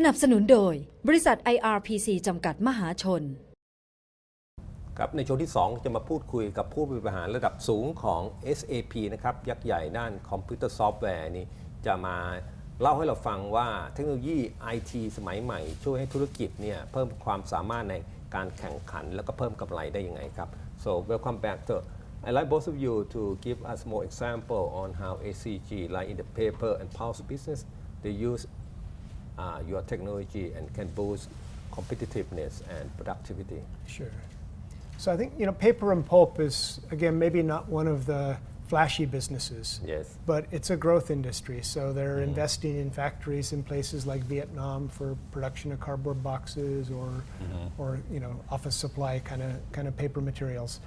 สนับสนุนโดยบริษัท IRPC จำกัดมหาชน ครับในช่วงที่ 2 จะมาพูดคุยกับผู้บริหารระดับสูงของ SAP นะครับ ยักษ์ใหญ่ด้านคอมพิวเตอร์ซอฟต์แวร์นี่จะมาเล่าให้เราฟังว่าเทคโนโลยี IT สมัยใหม่ ช่วยให้ธุรกิจเนี่ยเพิ่มความสามารถในการแข่งขัน แล้วก็เพิ่มกำไรได้ยังไงครับ so welcome back to I like both of you to give us more example on how ACG like in the paper and pulse business they use uh, your technology and can boost competitiveness and productivity Sure. So I think you know paper and pulp is again maybe not one of the flashy businesses, yes but it's a growth industry. So they're investing in factories in places like Vietnam for production of cardboard boxes or or you know office supply kind of kind of paper materials.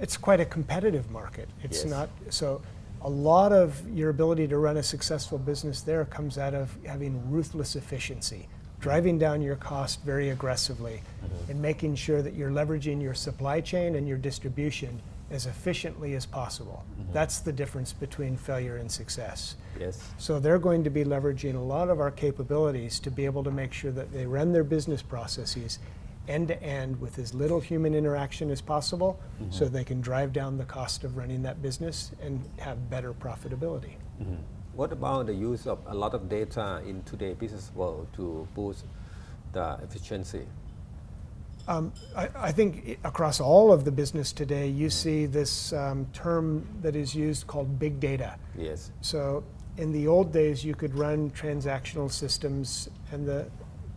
It's quite a competitive market. It's Yes. not so a lot of your ability to run a successful business there comes out of having ruthless efficiency, driving down your cost very aggressively, mm-hmm. and making sure that you're leveraging your supply chain and your distribution as efficiently as possible. Mm-hmm. That's the difference between failure and success. yes So they're going to be leveraging a lot of our capabilities to be able to make sure that they run their business processes end to end with as little human interaction as possible so they can drive down the cost of running that business and have better profitability. What about the use of a lot of data in today's business world to boost the efficiency? Um, I, I think across all of the business today, you see this um, term that is used called big data. Yes. So in the old days, you could run transactional systems and the,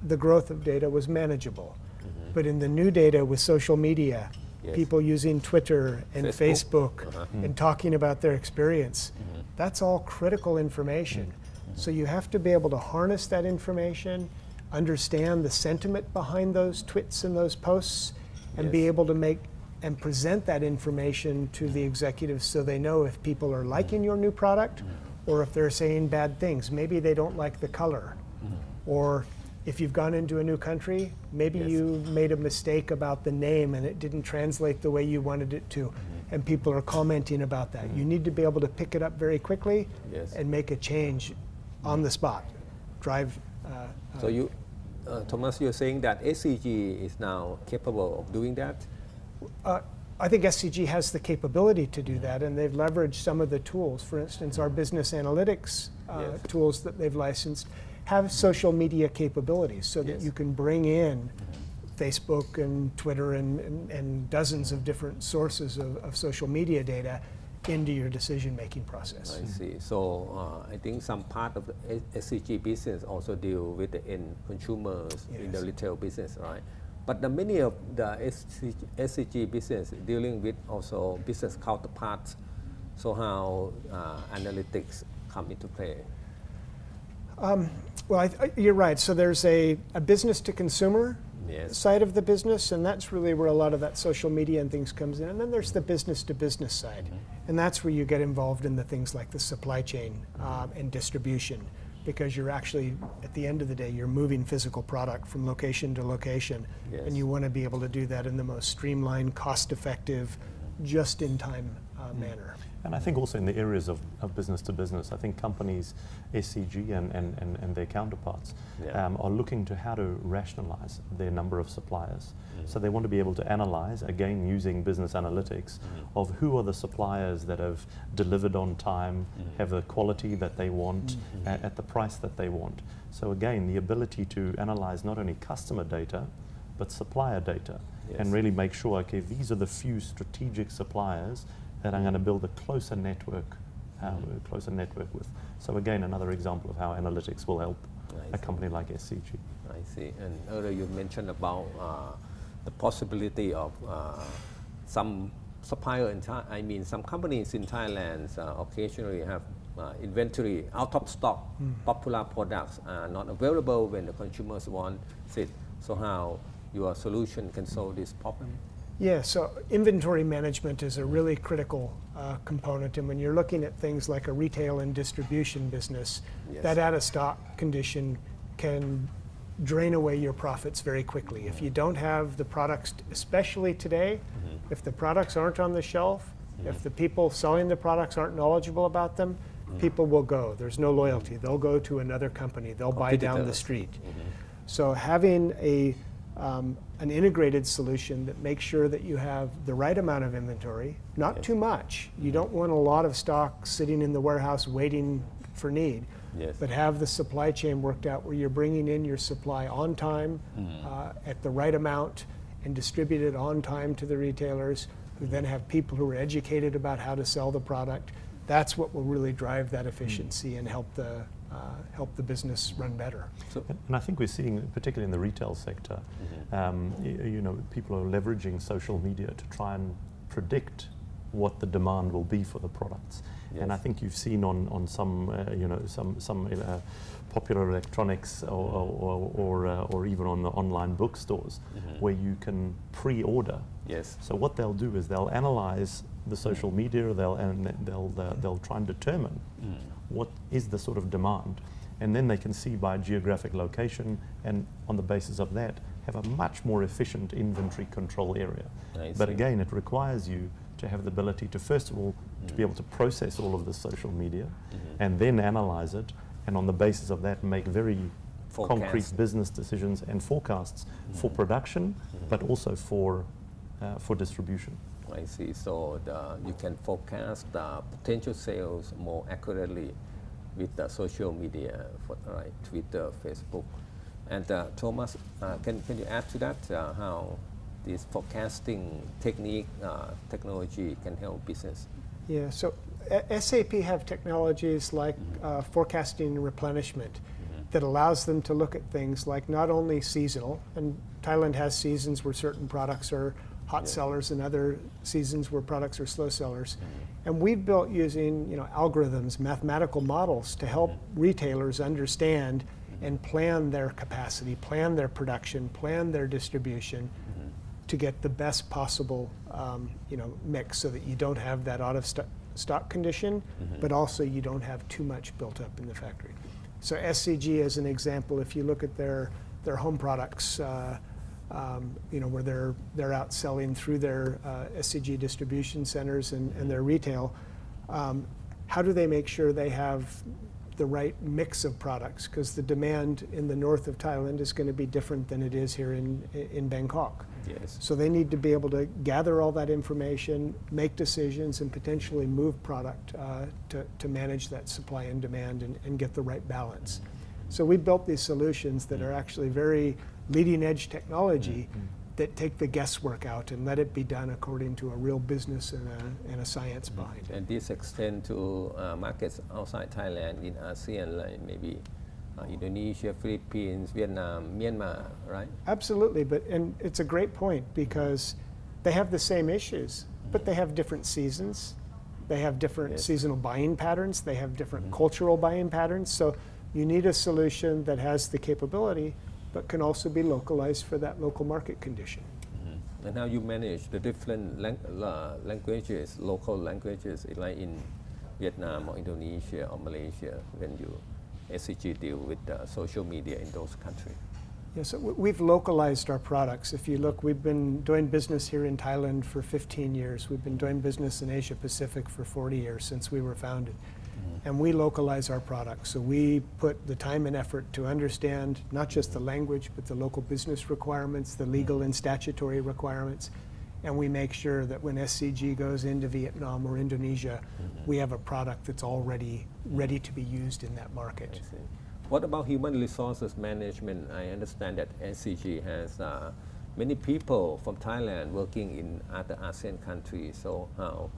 the growth of data was manageable. But in the new data with social media, Yes. people using Twitter and Facebook. Facebook, Uh-huh. and talking about their experience, mm-hmm. that's all critical information. Mm-hmm. Mm-hmm. So you have to be able to harness that information, understand the sentiment behind those tweets and those posts, and be able to make and present that information to the executives so they know if people are liking your new product or if they're saying bad things. Maybe they don't like the color. Or if you've gone into a new country, maybe Yes. you made a mistake about the name and it didn't translate the way you wanted it to. And people are commenting about that. You need to be able to pick it up very quickly Yes. and make a change on the spot. Drive. Uh, So you, uh, Thomas, you're saying that SCG is now capable of doing that? Uh, I think SCG has the capability to do that, and they've leveraged some of the tools. For instance, our business analytics uh, Yes. tools that they've licensed have social media capabilities so that Yes. you can bring in Facebook and Twitter and, and, and dozens of different sources of, of social media data into your decision making process. I see. So uh, I think some part of the SCG business also deal with the end consumers in the retail business, right? But the many of the SCG, SCG business dealing with also business counterparts. So how uh, analytics come into play? Well, I, I, you're right. So there's a, a business to consumer Yes. side of the business, and that's really where a lot of that social media and things comes in. And then there's the business to business side, and that's where you get involved in the things like the supply chain um, and distribution, because you're actually at the end of the day you're moving physical product from location to location, Yes. and you want to be able to do that in the most streamlined, cost-effective, just-in-time uh, manner. And I think also in the areas of, of business to business, I think companies, SCG and, and, and, and their counterparts, Yeah. um, are looking to how to rationalize their number of suppliers. Mm. So they want to be able to analyze, again using business analytics, mm. of who are the suppliers that have delivered on time, mm. have the quality that they want, at, at the price that they want. So again, the ability to analyze not only customer data, but supplier data, Yes. and really make sure, okay, these are the few strategic suppliers that I'm going to build a closer network, uh, a closer network with. So again, another example of how analytics will help a company like SCG. I see. And earlier you mentioned about uh, the possibility of uh, some supplier in Thai, I mean some companies in Thailand uh, occasionally have uh, inventory out of stock. Popular products are not available when the consumers want it. So how your solution can solve this problem? Yeah, so inventory management is a really critical uh, component. And when you're looking at things like a retail and distribution business, Yes. that out of stock condition can drain away your profits very quickly. If you don't have the products, especially today, if the products aren't on the shelf, if the people selling the products aren't knowledgeable about them, people will go. There's no loyalty. They'll go to another company, they'll buy down the street. So having a um, an integrated solution that makes sure that you have the right amount of inventory, not Yes. too much. You don't want a lot of stock sitting in the warehouse waiting for need, Yes. but have the supply chain worked out where you're bringing in your supply on time, uh, at the right amount, and distribute it on time to the retailers, who then have people who are educated about how to sell the product. That's what will really drive that efficiency and help the help the business run better. So, And and I think we're seeing, particularly in the retail sector, um, y- you know, people are leveraging social media to try and predict what the demand will be for the products. And I think you've seen on, on some, uh, you know, some, some uh, popular electronics or, or, or, or, uh, or even on the online bookstores where you can pre-order yes. so what they'll do is they'll analyze the social media, they'll and they'll uh, they'll try and determine what is the sort of demand, and then they can see by geographic location, and on the basis of that, have a much more efficient inventory control area. But again, it requires you to have the ability to first of all to be able to process all of the social media, and then analyze it, and on the basis of that, make very concrete business decisions and forecasts for production, but also for uh, for distribution. I see. So the, you can forecast the potential sales more accurately with the social media, for, right? Twitter, Facebook. And uh, Thomas, uh, can, can you add to that uh, how this forecasting technique, uh, technology can help business? Yeah, so SAP have technologies like uh, forecasting and replenishment that allows them to look at things like not only seasonal, and Thailand has seasons where certain products are hot Yeah. sellers and other seasons where products are slow sellers. Mm-hmm. And we've built using you know algorithms, mathematical models to help mm-hmm. retailers understand mm-hmm. and plan their capacity, plan their production, plan their distribution to get the best possible um, you know mix so that you don't have that out of sto- stock condition, but also you don't have too much built up in the factory. So SCG, as an example, if you look at their their home products, uh, you know where they're they're out selling through their uh, SCG distribution centers and, and their retail, um, how do they make sure they have the right mix of products? Because the demand in the north of Thailand is going to be different than it is here in in Bangkok. Yes. So they need to be able to gather all that information, make decisions, and potentially move product uh, to, to manage that supply and demand and, and get the right balance. So we built these solutions that are actually very leading edge technology that take the guesswork out and let it be done according to a real business and a, and a science behind it. And this extend to uh, markets outside Thailand in ASEAN, like maybe uh, Indonesia, Philippines, Vietnam, Myanmar, right? Absolutely, but and it's a great point because they have the same issues, but they have different seasons. They have different Yes. seasonal buying patterns. They have different cultural buying patterns. So you need a solution that has the capability, but can also be localized for that local market condition. And how you manage the different lang- uh, languages, local languages, like in Vietnam or Indonesia or Malaysia, when you SCG deal with uh, social media in those countries? Yeah, so we- we've localized our products. If you look, we've been doing business here in Thailand for 15 years. We've been doing business in Asia Pacific for 40 years since we were founded. Mm-hmm. And we localize our products. So we put the time and effort to understand not just the mm-hmm. language, but the local business requirements, the mm-hmm. legal and statutory requirements. And we make sure that when SCG goes into Vietnam or Indonesia, we have a product that's already ready to be used in that market. What about human resources management? I understand that SCG has uh, many people from Thailand working in other ASEAN countries. So how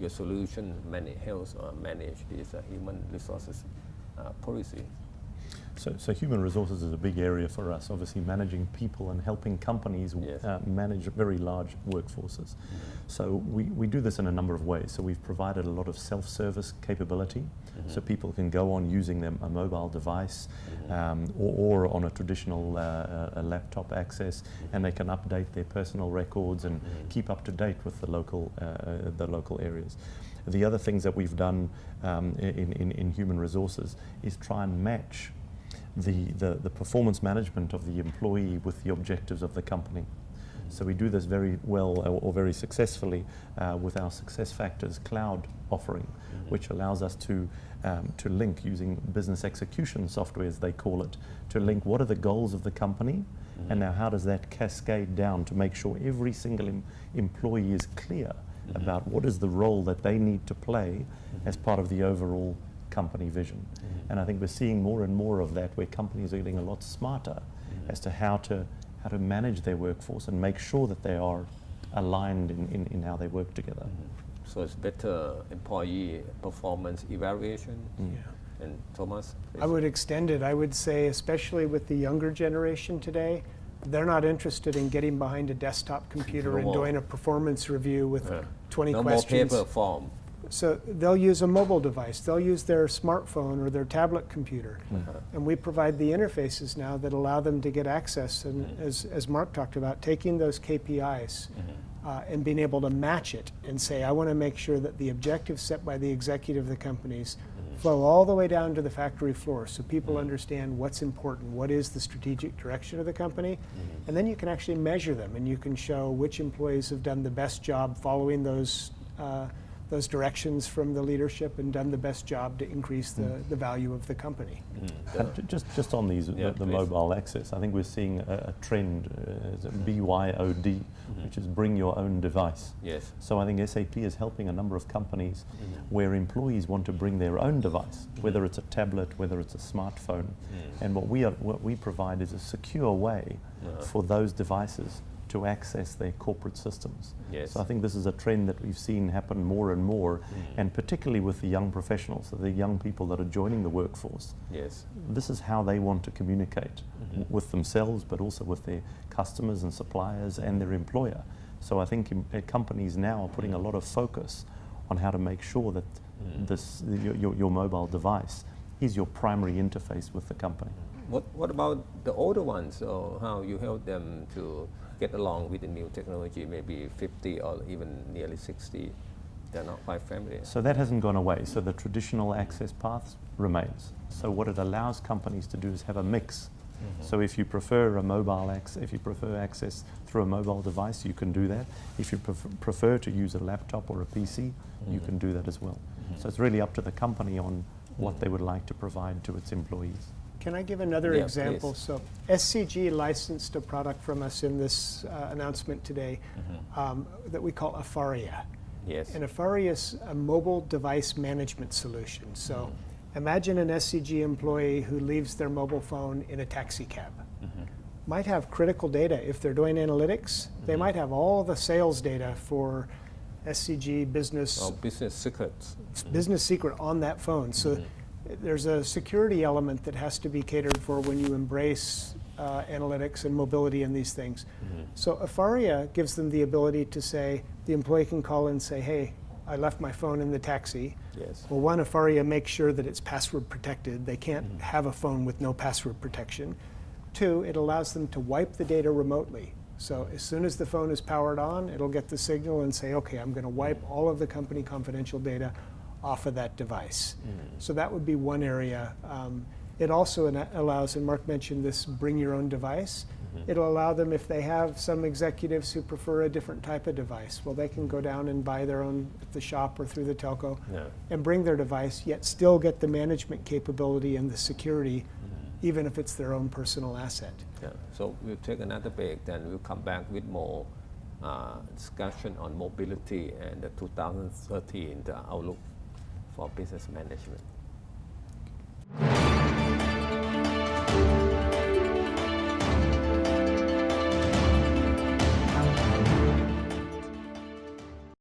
your solution manage, helps manage this uh, human resources uh, policy? So, so human resources is a big area for us. Obviously, managing people and helping companies Yes. uh, manage very large workforces. So we, we do this in a number of ways. So we've provided a lot of self-service capability, so people can go on using them a mobile device um, or, or on a traditional uh, uh, a laptop access, and they can update their personal records and keep up to date with the local uh, uh, the local areas. The other things that we've done um, in, in, in human resources is try and match the, the, the performance management of the employee with the objectives of the company. So we do this very well or, or very successfully uh, with our Success Factors cloud offering, mm-hmm. which allows us to um, to link using business execution software, as they call it, to link what are the goals of the company, and mm-hmm. now how does that cascade down to make sure every single em- employee is clear mm-hmm. about what is the role that they need to play as part of the overall company vision. Mm-hmm. And I think we're seeing more and more of that where companies are getting a lot smarter mm-hmm. as to how to how to manage their workforce and make sure that they are aligned in, in, in how they work together. Mm-hmm. So it's better employee performance evaluation. Mm. Yeah. And Thomas? I would extend it. I would say, especially with the younger generation today, they're not interested in getting behind a desktop computer No and doing a performance review with Yeah. 20 no more questions. paper form. So they'll use a mobile device. They'll use their smartphone or their tablet computer. Mm-hmm. And we provide the interfaces now that allow them to get access. And mm-hmm. as, as Mark talked about, taking those KPIs mm-hmm. uh, and being able to match it and say, I want to make sure that the objectives set by the executive of the companies flow all the way down to the factory floor so people understand what's important, what is the strategic direction of the company. And then you can actually measure them and you can show which employees have done the best job following those. Uh, those directions from the leadership and done the best job to increase the, mm. the value of the company. Mm. And ju- just, just on these, Yeah, the, the mobile access, I think we're seeing a, a trend, uh, it's a mm. BYOD, mm-hmm. which is bring your own device. Yes. So I think SAP is helping a number of companies mm-hmm. where employees want to bring their own device, mm-hmm. whether it's a tablet, whether it's a smartphone, and what we are, what we provide is a secure way Uh-huh. for those devices to access their corporate systems. Yes. So I think this is a trend that we've seen happen more and more, mm-hmm. and particularly with the young professionals, so the young people that are joining the workforce Yes. this is how they want to communicate mm-hmm. w- with themselves, but also with their customers and suppliers and their employer. So I think im- uh, companies now are putting a mm-hmm. lot of focus on how to make sure that this your, your, your mobile device is your primary interface with the company. What, what about the older ones? Or how you help them to get along with the new technology, maybe 50 or even nearly 60? They're not quite familiar. So that hasn't gone away. So the traditional access path remains. So what it allows companies to do is have a mix. Mm-hmm. So if you prefer a mobile access, if you prefer access through a mobile device, you can do that. If you pref- prefer to use a laptop or a PC, you mm-hmm. can do that as well. Mm-hmm. So it's really up to the company on what they would like to provide to its employees. Can I give another Yeah, example? please. So SCG licensed a product from us in this uh, announcement today mm-hmm. um, that we call Afaria. Yes. And Afaria is a mobile device management solution. So mm-hmm. imagine an SCG employee who leaves their mobile phone in a taxi cab. Mm-hmm. Might have critical data if they're doing analytics. They might have all the sales data for SCG business Or business secrets. business secret on that phone. So there's a security element that has to be catered for when you embrace uh, analytics and mobility and these things. Mm-hmm. So Afaria gives them the ability to say, the employee can call and say, hey, I left my phone in the taxi. Yes. Well, one, Afaria makes sure that it's password protected. They can't mm-hmm. have a phone with no password protection. Two, it allows them to wipe the data remotely. So as soon as the phone is powered on, it'll get the signal and say, okay, I'm going to wipe mm-hmm. all of the company confidential data off of that device. So that would be one area. Um, it also allows, and Mark mentioned this bring your own device. It'll allow them, if they have some executives who prefer a different type of device, well, they can go down and buy their own at the shop or through the telco Yeah. and bring their device, yet still get the management capability and the security, even if it's their own personal asset. Yeah. So we'll take another break, then we'll come back with more uh, discussion on mobility and the 2013 the outlook for business management.